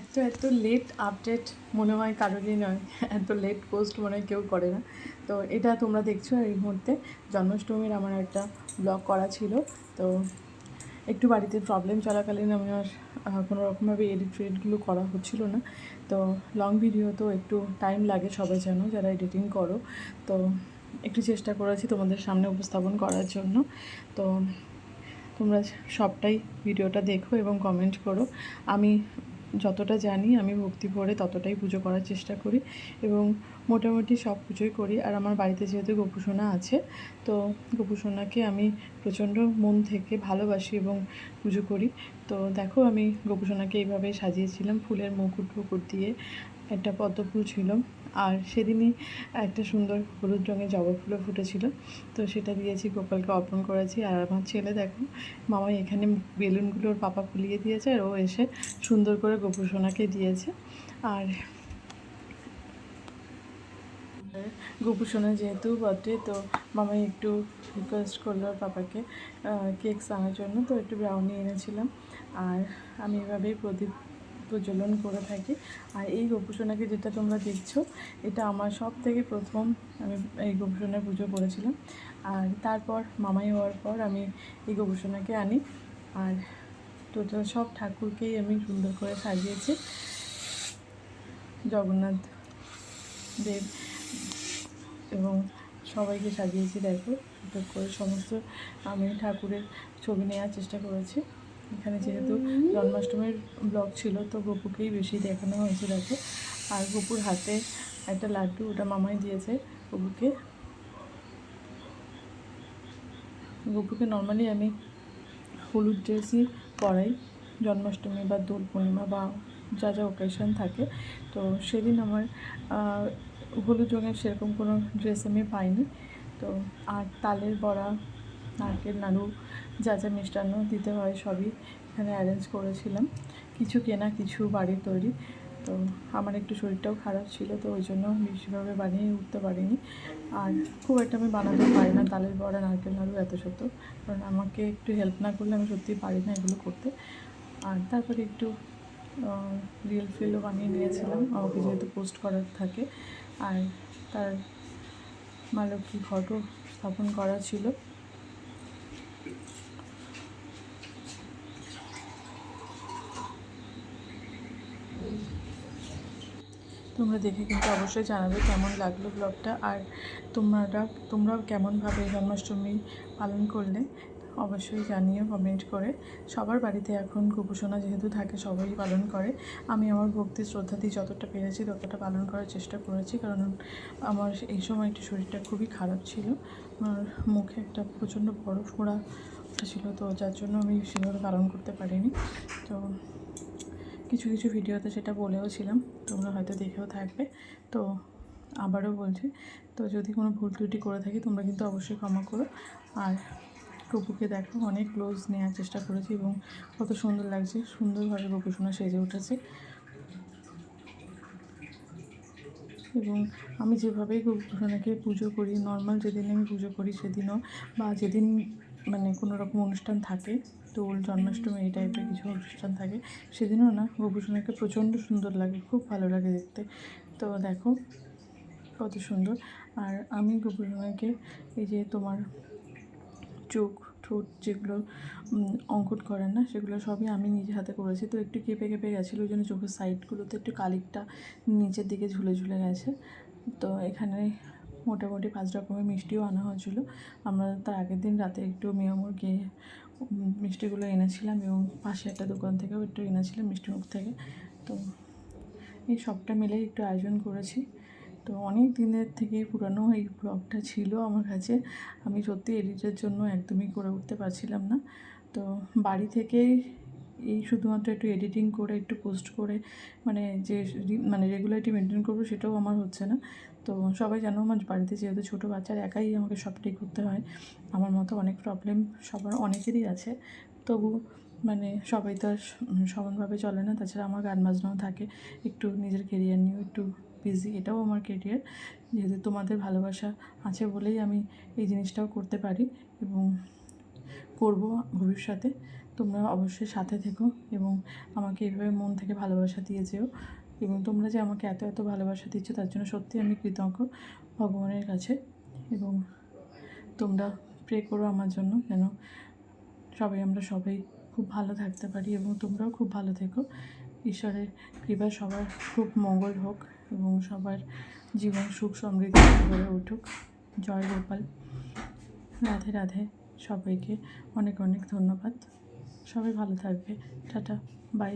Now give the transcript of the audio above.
এত এত late update মনে হয় কারোরই নয়। এত লেট পোস্ট মনে হয় কেউ করে না। তো এটা তোমরা দেখছ এই মুহূর্তে। জন্মাষ্টমীর আমার একটা ব্লগ করা ছিল। তো একটু বাড়িতে প্রবলেম চলাকালীন আমি আর কোনো রকমভাবে এডিট ফেডিটগুলো করা হচ্ছিল না। তো লং ভিডিও তো একটু টাইম লাগে সবাই জানো, যারা এডিটিং করো। তো একটু চেষ্টা করেছি তোমাদের সামনে উপস্থাপন করার জন্য। তো তোমরা সবটাই ভিডিওটা দেখো এবং কমেন্ট করো। আমি যতটা জানি আমি ভক্তি ভরে ততটাই পুজো করার চেষ্টা করি এবং মোটামুটি সব পুজোই করি। আর আমার বাড়িতে যেহেতু গোপুসোনা আছে, তো গোপুসোনাকে আমি প্রচণ্ড মন থেকে ভালোবাসি এবং পুজো করি। তো দেখো আমি গোপুসোনাকে এইভাবে সাজিয়েছিলাম, ফুলের মুকুট ফুকুট দিয়ে একটা পদ্ম ফুল ছিল। আর সেদিনই একটা সুন্দর হলুদ রঙের জবা ফুলও ফুটেছিল। তো সেটা দিয়েছি, গোপালকে অর্পণ করেছি। আর আমার ছেলে দেখো, মামাই এখানে বেলুনগুলোর পাপা ফুলিয়ে দিয়েছে আর ও এসে সুন্দর করে গোপুর সোনাকে দিয়েছে। আর গোপুর সোনা যেহেতু বার্থডে তো মামাই একটু রিকোয়েস্ট করল পাপাকে কেক আনার জন্য। তো একটু ব্রাউনি এনেছিলাম। আর আমি এভাবেই প্রদীপ প্রজ্বলন করে থাকি। আর এই গোপুসোনাকে যেটা তোমরা দেখছ, এটা আমার সব থেকে প্রথম আমি এই গোপুসোনার পুজো করেছিলাম। আর তারপর মামাই হওয়ার পর আমি এই গোপুসোনাকে আনি। আর টোটাল সব ঠাকুরকেই আমি সুন্দর করে সাজিয়েছি। জগন্নাথ দেব এবং সবাইকে সাজিয়েছি, দেখো, সুন্দর করে সমস্ত আমি ঠাকুরের ছবি নেওয়ার চেষ্টা করেছি। এখানে যেহেতু জন্মাষ্টমীর ব্লগ ছিল, তো গপুকেই বেশি দেখানো হয়েছে, দেখো। আর গপুর হাতে একটা লাড্ডু, ওটা মামাই দিয়েছে গপুকে। গপুকে নর্মালি আমি হলুদ ড্রেসই পরাই, জন্মাষ্টমী বা দোল পূর্ণিমা বা যা যা ওকেশন থাকে। তো সেদিন আমার হলুদ রঙের সেরকম কোনো ড্রেস আমি পাইনি। তো আর তালের বড়া, নারকেল, নাড়ু যা যা মিষ্টান্ন দিতে হয় সবই এখানে অ্যারেঞ্জ করেছিলাম। কিছু কেনা, কিছু বাড়ির তৈরি। তো আমার একটু শরীরটাও খারাপ ছিল, তো ওই জন্য বেশিভাবে বানিয়ে উঠতে পারিনি। আর খুব একটা আমি বানাতে পারি না, তালের বড়া, নারকেল, নাড়ু এত শত। কারণ আমাকে একটু হেল্প না করলে আমি সত্যিই পারি না এগুলো করতে। আর তারপরে একটু রিয়েল ফিলও বানিয়ে নিয়েছিলাম। আমাকে যেহেতু পোস্ট করার থাকে। আর তার মা লক্ষ্মী ঘটও স্থাপন করা ছিল। তোমরা দেখে কিন্তু অবশ্যই জানাবে কেমন লাগল ব্লগটা আর তোমরা তোমরাও কেমনভাবে জন্মাষ্টমী পালন করলে অবশ্যই জানিও কমেন্ট করে। সবার বাড়িতে এখন গোপুসোনা যেহেতু থাকে, সবাই পালন করে। আমি আমার ভক্তি শ্রদ্ধা দিয়ে যতটা পেরেছি ততটা পালন করার চেষ্টা করেছি। কারণ আমার এই সময় একটু শরীরটা খুবই খারাপ ছিল। আমার মুখে একটা প্রচণ্ড বড় ফোড়া ছিল, তো যার জন্য আমি সেভাবে পালন করতে পারিনি। তো কিছু কিছু ভিডিওতে সেটা বলেও ছিলাম তোমরা হয়তো দেখেও থাকবে। তো আবারও বলছি, তো যদি কোনো ভুল ত্রুটি করে থাকি, তোমরা কিন্তু অবশ্যই ক্ষমা করো। আর টপুকে দেখো, অনেক ক্লোজ নেওয়ার চেষ্টা করেছি এবং কত সুন্দর লাগছে, সুন্দরভাবে গোপুসোনা সেজে উঠেছে। এবং আমি যেভাবেই গোপুসোনাকে পুজো করি নর্মাল যেদিন আমি পুজো করি, সেদিনও বা যেদিন মানে কোনো রকম অনুষ্ঠান থাকে দোল জন্মাষ্টমী এই টাইপের কিছু অনুষ্ঠান থাকে। সেদিনও না গোপুসোনাকে প্রচণ্ড সুন্দর লাগে খুব ভালো লাগে দেখতে। তো দেখো কত সুন্দর। আর আমি গোপুসোনাকে এই যে তোমার চোখ ঠোঁট যেগুলো উম, অঙ্কন করেন না সেগুলো সবই আমি নিজে হাতে করেছি। তো একটু কেঁপে কেঁপে গেছিল ওই জন্য চোখের সাইডগুলোতে একটু কালিকটা নিচের দিকে ঝুলে ঝুলে গেছে। তো এখানে মোটামুটি পাঁচ রকমের মিষ্টিও আনা হয়েছিল। আমরা তার আগের দিন রাতে একটু মেয়মুর গিয়ে মিষ্টিগুলো এনেছিলাম এবং পাশে একটা দোকান থেকেও একটু এনেছিলাম মিষ্টিমুখ থেকে। তো এই সবটা মিলে একটু আয়োজন করেছি। তো অনেক দিনের থেকে পুরানো এই ব্লগটা ছিল আমার কাছে। আমি সত্যি এডিটের জন্য একদমই করে উঠতে পারছিলাম না। তো বাড়ি থেকেই এই শুধুমাত্র একটু এডিটিং করে, একটু পোস্ট করে মানে যে মানে রেগুলারিটি মেনটেন করব সেটাও আমার হচ্ছে না। তো সবাই জানো আমার বাড়িতে যেহেতু ছোটো বাচ্চার একাই আমাকে সবটাই করতে হয়, আমার মতো অনেক প্রবলেম সবার অনেকেরই আছে। তবু মানে সবাই তো আর সমানভাবে চলে না, তাছাড়া আমার গান বাজনাও থাকে, একটু নিজের কেরিয়ার নিয়েও একটু বিজি এটাও আমার কেরিয়ার যেহেতু তোমাদের ভালোবাসা আছে বলেই আমি এই জিনিসটাও করতে পারি এবং করব ভবিষ্যতে। তোমরা অবশ্যই সাথে থেকো এবং আমাকে এইভাবে মন থেকে ভালোবাসা দিয়ে যেও। এবং তোমরা যে আমাকে এত এত ভালোবাসা দিচ্ছ, তার জন্য সত্যি আমি কৃতজ্ঞ ভগবানের কাছে। এবং তোমরা প্রে করো আমার জন্য যেন সবাই আমরা সবাই খুব ভালো থাকতে পারি এবং তোমরাও খুব ভালো থেকো। ঈশ্বরের কৃপায় সবার খুব মঙ্গল হোক এবং সবার জীবন সুখ সমৃদ্ধি গড়ে উঠুক। জয় গোপাল। রাধে রাধে। সবাইকে অনেক অনেক ধন্যবাদ। সবাই ভালো থাকবে। Tata bye.